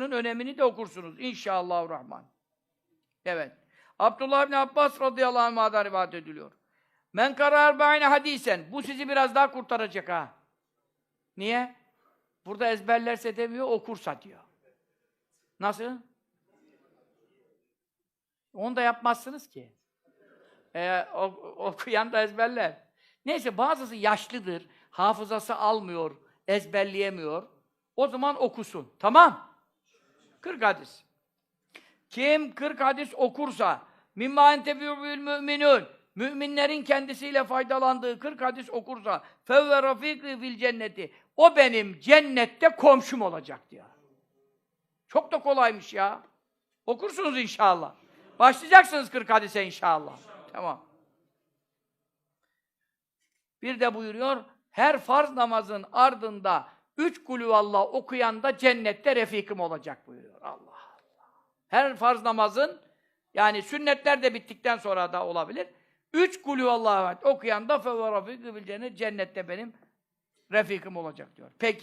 önemini de okursunuz. İnşallahurrahman. Evet. Abdullah bin Abbas radıyallahu anh'dan rivayet ediliyor. Men kara erba'ine hadisen. Bu sizi biraz daha kurtaracak ha. Niye? Burada ezberlerse demiyor, okursa diyor. Nasıl? Onu da yapmazsınız ki. Ee, ok- okuyan da ezberler. Neyse bazısı yaşlıdır, hafızası almıyor, ezberleyemiyor. O zaman okusun. Tamam. 40 hadis. Kim 40 hadis okursa mimma entebi'ül müminun müminlerin kendisiyle faydalandığı 40 hadis okursa fevve rafikî fil cenneti o benim cennette komşum olacak diyor. Çok da kolaymış ya. Okursunuz inşallah. Başlayacaksınız 40 hadise inşallah. Tamam. Bir de buyuruyor, her farz namazın ardında üç kulüvallah okuyan da cennette refikim olacak buyuruyor. Her farz namazın, yani sünnetler de bittikten sonra da olabilir. Üç kulüvallah okuyan da fevve rafikim bil cennet, cennette benim refikim olacak diyor. Peki.